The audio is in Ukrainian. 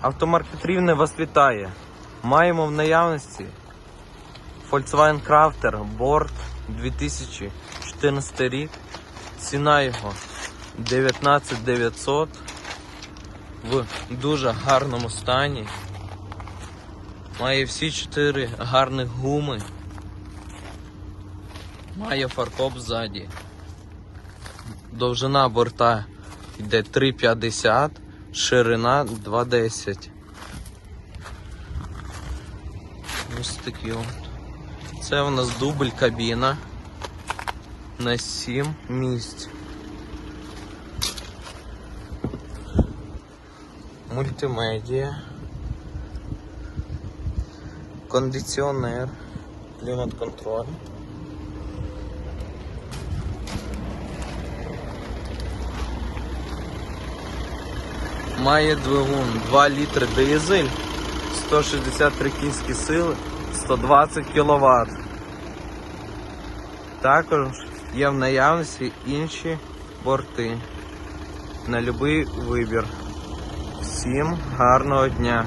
Автомаркет Рівне вас вітає. Маємо в наявності Volkswagen Crafter Борт 2014 рік. Ціна його 19 900 в дуже гарному стані. Має всі чотири гарних гуми. Має фаркоп ззаді. Довжина борта йде 3,50, ширина 2,10. Ось такі от. Це у нас дубль кабіна на 7 місць. Мультимедіа. Кондиціонер. Клімат-контроль. Має двигун 2 літри дизель, 163 кінські сили, 120 кВт. Також є в наявності інші борти на будь-який вибір. Всім гарного дня!